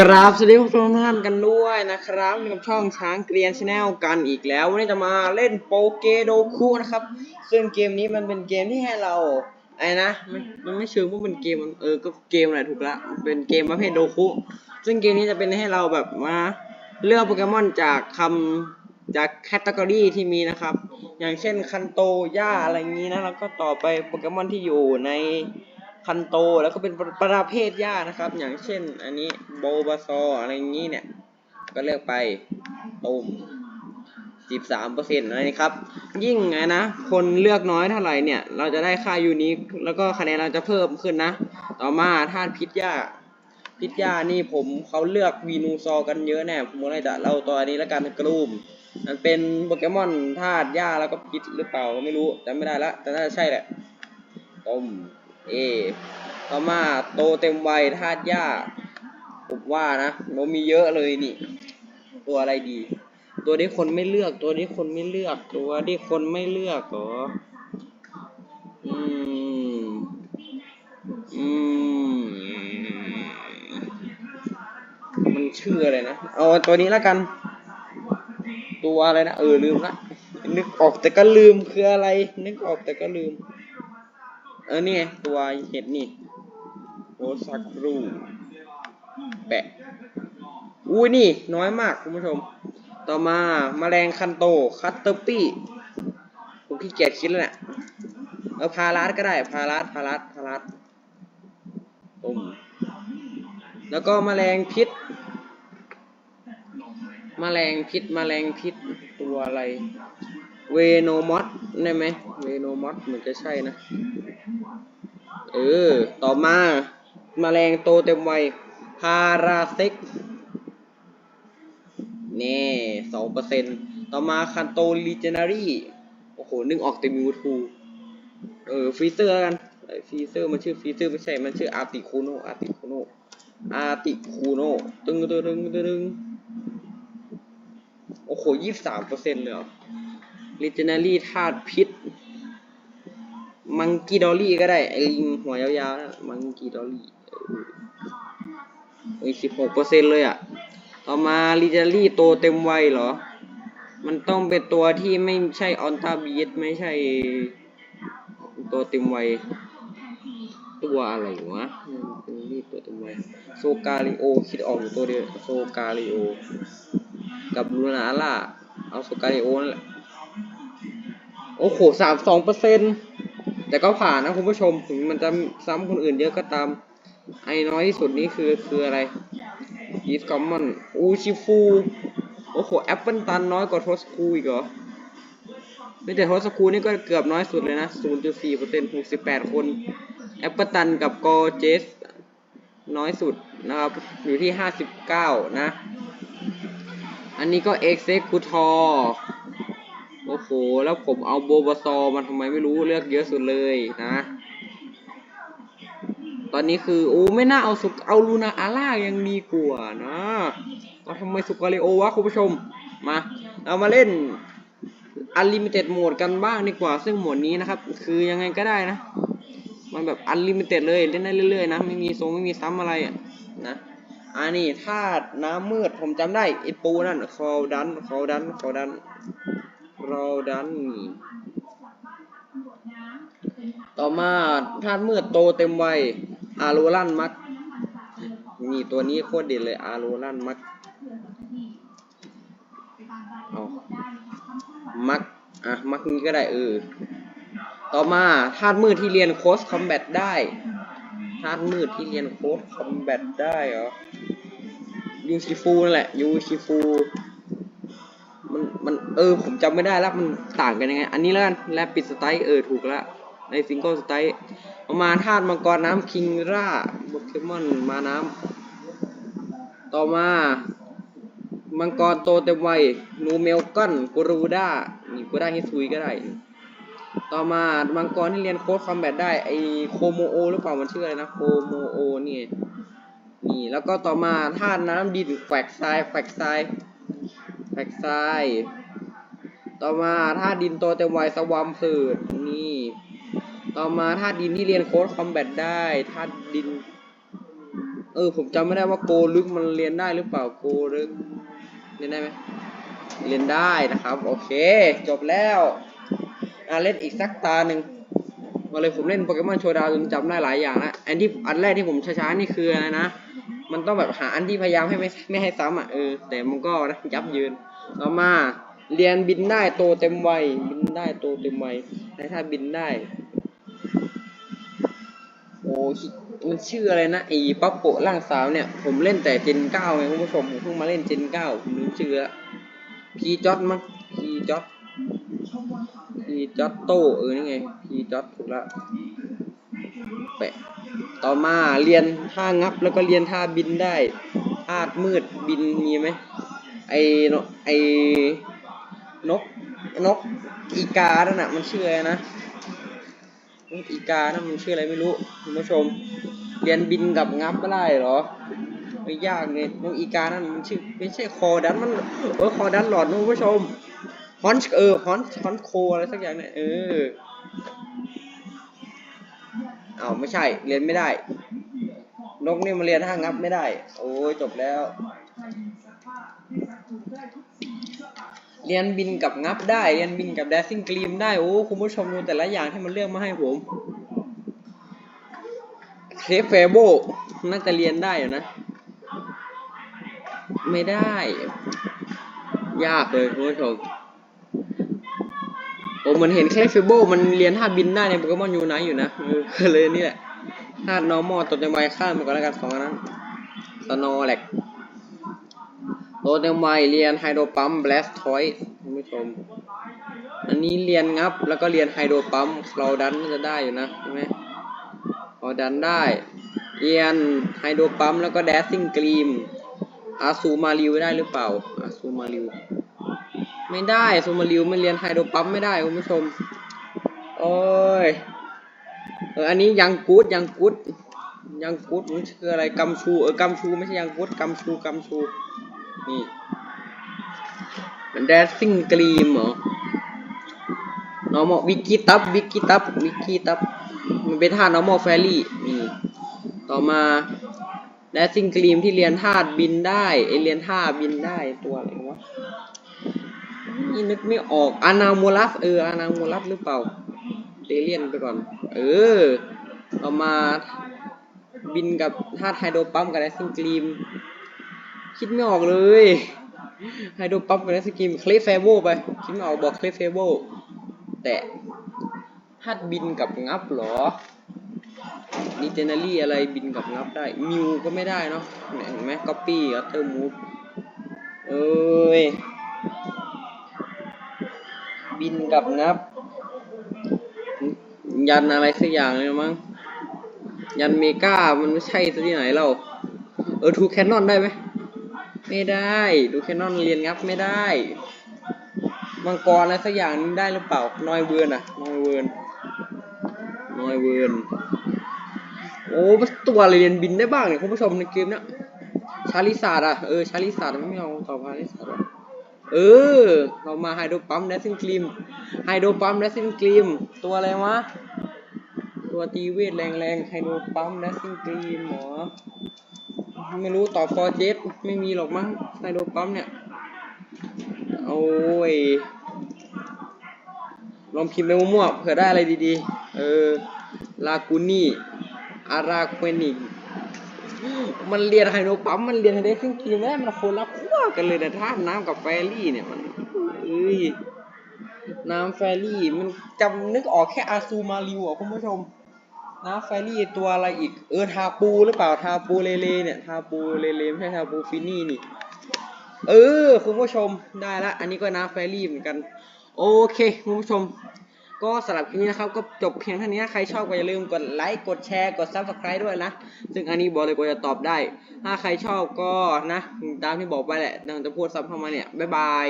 กราบสวัสดีทุกท่านกันด้วยนะครับอยู่กับช่องช้างเกรียนชาแนลกันอีกแล้ววันนี้จะมาเล่นโปเกโดคุนะครับ ซึ่งเกมนี้มันเป็นเกมที่ให้เราไอ้นะมันมันไม่เชิงว่าเป็นเกมมันเออก็เกมแหละถูกละเป็นเกมประเภทโดคุซึ่งเกมนี้จะเป็นให้เราแบบมาเลือกโปเกมอนจากคำจากแคตตากรีที่มีนะครับ อย่างเช่นคันโตย่าอะไรอย่างนี้นะแล้วก็ต่อไปโปเกมอนที่อยู่ใน คันโตแล้วก็เป็นประเภทหญ้านะครับ อย่างเช่น อันนี้โบบาซออะไรอย่างนี้เนี่ย ก็เลือกไปตุมสิบสามเปอร์เซ็นต์อะไรนะครับ ยิ่งไงนะ คนเลือกน้อยเท่าไหร่เนี่ย เราจะได้ค่ายูนิคแล้วก็คะแนนเราจะเพิ่มขึ้นนะ ต่อมาธาตุพิษหญ้าพิษหญ้านี่ผมเขาเลือกวีนูซอกันเยอะแน่ผมเลยจะเล่าตัวนี้แล้วกันกรูมมันเป็นโปเกมอนธาตุหญ้าแล้วก็พิษหรือเปล่าก็ไม่รู้จำไม่ได้ละแต่น่าจะใช่แหละต้ม เอ ต่อมาโตเต็มวัยธาตุหญ้าผมว่านะมันมีเยอะเลยนี่ ตัวอะไรดี ตัวนี้คนไม่เลือก ตัวนี้คนไม่เลือก ตัวนี้คนไม่เลือกเหรออืมอืมมันชื่ออะไรนะ เอาตัวนี้แล้วกัน ตัวอะไรนะ เออลืมละนึกออกแต่ก็ลืมคืออะไร นึกออกแต่ก็ลืม ออนี่ไงตัวเห็ดนี่โอซากรูแปะอุ้ยนี่น้อยมากคุณผู้ชม ต่อมาแมลงคันโตคัตเตอร์ปี้ผมขี้เกียจคิดแล้วเนี่ยเออพาราสก็ได้พาราสพาราสพาราสตุ่มแล้วก็แมลงพิษแมลงพิษแมลงพิษตัวอะไร เวโนมอสได้ไหมเวโนมอสเหมือนจะใช่นะ เออ ต่อมาแมลงโตเต็มวัยพาราเซ็กเน่สองเปอร์เซ็นต์ต่อมาคันโตลีเจนารีโอ้โห นึกออกแต่มิวทูเออฟรีเซอร์กันฟรีเซอร์มันชื่อฟรีเซอร์ไม่ใช่ มันชื่ออาร์ติคูโนอาร์ติคูโนอาร์ติคูโนตึงตึงตึงตึงตึงโอ้โหยี่สามเปอร์เซ็นต์เลยเหรอลีเจนารีธาตุพิษ มังกีดอลลี่ก็ได้ไอลิงหัวยาวๆนะมังกีดอลลี่เอ้ยสิบหกเปอร์เซ็นเลยอะ ต่อมาลิจอรี่โตเต็มวัยเหรอ มันต้องเป็นตัวที่ไม่ใช่ออนตาบีทไม่ใช่ตัวเต็มวัยตัวอะไรวะลิเจอรี่ตัวเต็มวัยโซกาลิโอคิดออกอยู่ตัวเดียวโซกาลิโอ กับลูนาล่าเอาโซกาลิโอนั่นแหละโอ้โหสามสองเปอร์เซ็นต์ แต่ก็ผ่านนะคุณผู้ชมถึงมันจะซ้ำคนอื่นเยอะก็ตาม ไอ้น้อยที่สุดนี้คือคืออะไรยีสคอมมอนอูชิฟู โอ้โห แอปเปิลตันน้อยกว่าโทสคูอีกเหรอ ไม่แต่โทสคูนี่ก็เกือบน้อยสุดเลยนะ 0.4เปอร์เซ็นต์68 คน แอปเปิลตันกับกอเจสน้อยสุดนะครับ อยู่ที่ 59 นะ อันนี้ก็เอ็กเซคูทอโอ้โห แล้วผมเอาโบบาซอมันทำไมไม่รู้เลือกเยอะสุดเลยนะ ตอนนี้คือโอ้ไม่น่าเอาสุกเอาลูนาอาร่ายังดีกว่านะเอาทำไมสุกาเลโอวะคุณผู้ชม มา เรามาเล่น Unlimited Mode กันบ้างดีกว่า ซึ่งโหมดนี้นะครับ คือยังไงก็ได้นะ มันแบบ Unlimited เลยเล่นได้เรื่อยๆนะ ไม่มีทรงไม่มีซ้ำอะไรอะนะอันนี้ธาตุน้ำมืดผมจำได้ไอปูนั่นคอดันคอดันคอดัน เราดันนี่ต่อมาธาตุมืดโตเต็มวัยอาโรลันมักนี่ตัวนี้โคตรเด่นเลยอาโรลันมักเอามักอะ มักนี้ก็ได้เออ ต่อมาธาตุมืดที่เรียนโคสคอมแบทได้ธาตุมืดที่เรียนโคสคอมแบทได้เหรอยูชิฟูนั่นแหละยูชิฟู เออผมจำไม่ได้แล้วมันต่างกันยังไง อันนี้แล้วกันแลปิดสไตล์เออถูกล้วในซิงเกิลสไตล์ประมาณธาตุมังกรน้ำคิงร่าโปเกมอนมาน้ำต่อมามังกรโตเต็มวัยนูเมลกอนกูรูด้านี่กูได้ฮิซุยก็ได้ ต่อมามังกรที่เรียนโค้ดคอมแบทได้ไอโคโมโอหรือเปล่ามันชื่ออะไรนะโคโมโอนี่นี่แล้วก็ต่อมาธาตุน้ำดินแฝกทรายแฝกทรายแพ็กซ้าย ต่อมาธาตุดินโตเต็มวัยสวอมเสิร์นี่ ต่อมาธาตุดินที่เรียนโค้ดคอมแบทได้ธาตุดิน เออ ผมจำไม่ได้ว่าโกลึกมันเรียนได้หรือเปล่าโกลึกเรียนได้ไหมเรียนได้นะครับ โอเค จบแล้วอะเล่นอีกสักตาหนึ่งมาเลยผมเล่นโปเกมอนโชว์ดาวจนจำได้หลายอย่างแล้วอันที่อันแรกที่ผมช้าๆนี่คืออะไรนะ มันต้องแบบหาอันที่พยายามให้ไม่ไม่ให้ซ้ำอะเออแต่มันก็นะยับยืนต่อมา เรียนบินได้โตเต็มวัยบินได้โตเต็มวัยในถ้าบินได้โอ้มันชื่ออะไรนะไอ้ปั๊บโปะร่างสาวเนี่ย ผมเล่นแต่เจนเก้าไงคุณผู้ชมผมเพิ่งมาเล่นเจนเก้าผมลืมชื่อละพีจอตมั้งพีจอตพีจอตโตเออนี่ไงพีจอตถูกละแปะต่อมาเรียนท่างับแล้วก็เรียนท่าบินได้ธาตุมืดบินมีไหมไอ้นกไอ นกนกอีกานั่นน่ะมันชื่ออะไรนะนกอีกานะมันชื่ออะไรไม่รู้คุณผู้ชม เรียนบินกับงับไม่ได้เหรอไม่ยากเนี่ยนกอีกานั่นมันชื่อไม่ใช่คอดันมันเออคอดันหลอดนะคุณผู้ชมฮอนเออฮอนฮอนโคอะไรสักอย่างเนี่ยเออเอาไม่ใช่เรียนไม่ได้ นกนี่มันเรียนห้างับไม่ได้ โอ้ยจบแล้ว เรียนบินกับงับได้ เรียนบินกับแดซิ่งกรีมได้ โอ้ คุณผู้ชมดูแต่ละอย่างที่มันเลือกมาให้ผมเคฟเฟโบน่าจะเรียนได้อยู่นะ ไม่ได้ ยากเลยคุณผู้ชมโอ้เหมือนเห็นเคฟเฟโบมันเรียนท่าบินได้ในโปเกมอนยูไนอยู่นะเลยนี่แหละท่า normal ตัวเต็มใบข้ามไปก่อนแล้วกันสองนนั้นสโนแหลก โรเดมไมเรียนไฮโดรปั๊มแบลสทอยคุณผู้ชม อันนี้เรียนงับแล้วก็เรียนไฮโดรปั๊มเราดันน่าจะได้อยู่นะใช่ไหมเราดันได้เรียนไฮโดรปั๊มแล้วก็แดซซิ่งกรีมอาซูมาริวได้หรือเปล่าอาซูมาริวไม่ได้ซูมาริวไม่เรียนไฮโดรปั๊มไม่ได้คุณผู้ชมโอ้ยเอออันนี้ยังกูดยังกูดยังกูดมันคืออะไรกัมชูเออกัมชูไม่ใช่ยังกูดกัมชูกัมชู นี่มันแดซซิ่งกรีมเหรอ normal วิกกี้ตับวิกกี้ตับวิกกี้ตับมันเป็นท่า normal fairy นี่ต่อมาแดซซิ่งกรีมที่เรียนท่าบินได้ไอเรียนท่าบินได้ตัวอะไรวะนี่นึกไม่ออกอานาโมลัสเอออานาโมลัสหรือเปล่าเดเลียนไปก่อน เออ ต่อมาบินกับท่าไฮโดรปั๊มกับแดซซิ่งกรีม คิดไม่ออกเลยไฮโดรปั๊มกับแดซซิ่งกรีมคลิฟเฟเวไป คิดไม่ออกบอกคลิฟเฟเวแต่ฮัดบินกับงับหรอนีเจเนอรี่อะไรบินกับงับได้ มิวก็ไม่ได้เนาะเห็นไหมก๊อปปี้อัตเตอร์มูฟเอ้ย บินกับงับ ยันอะไรสักอย่างเลยมั้ง ยันเมกามันไม่ใช่ที่ไหนเรา เออทูแคนนอนได้ไหม ไม่ได้ทูแคนนอนเรียนงับไม่ได้มังกรอะไรสักอย่างนึงได้หรือเปล่านอยเวิร์นอะนอยเวิร์นนอยเวิร์นโอ้ตัวอะไรเรียนบินได้บ้างเนี่ยคุณผู้ชมในเกมเนี้ยชาลิซาดอะเออชาลิซาดไม่เอาต่อชาลิซาดเออ เรามาไฮโดรปั๊มแดซซิ่งครีมไฮโดรปั๊มแดซซิ่งครีมตัวอะไรวะตัวตีเวทแรงๆไฮโดรปั๊มแดซซิ่งครีมหรอ ไม่รู้ต่อฟอร์เจสไม่มีหรอกมั้งไฮโดปั๊มเนี่ย โอ้ย ลองพิมพ์ไปมั่วๆเผื่อได้อะไรดีๆ เออ ลากูนี่ อาราเควนิกมันเรียนไฮโดปั๊มมันเรียนไฮเดซิ่งครีมแม่มันคนละขั้วกันเลยแต่ท่าน้ำกับแฟรี่เนี่ยมันเอ้ยน้ำแฟรี่มันจำนึกออกแค่อาซูมาริวอะคุณผู้ชม น้ำแฟรี่ตัวอะไรอีก เออทาปูหรือเปล่าทาปูเลเลเนี่ยทาปูเลเลไม่ใช่ทาปูฟินี่นี่ เออคุณผู้ชมได้ละ อันนี้ก็น้ำแฟรี่เหมือนกัน โอเคคุณผู้ชม ก็สำหรับคลิปนี้นะครับ ก็จบเพียงเท่านี้ใครชอบก็อย่าลืมกดไลค์กดแชร์กด subscribe ด้วยนะ ซึ่งอันนี้บอกเลยว่าจะตอบได้ ถ้าใครชอบก็นะ ตามที่บอกไปแหละดังจะพูดซ้ำเข้ามาเนี่ยบ๊ายบาย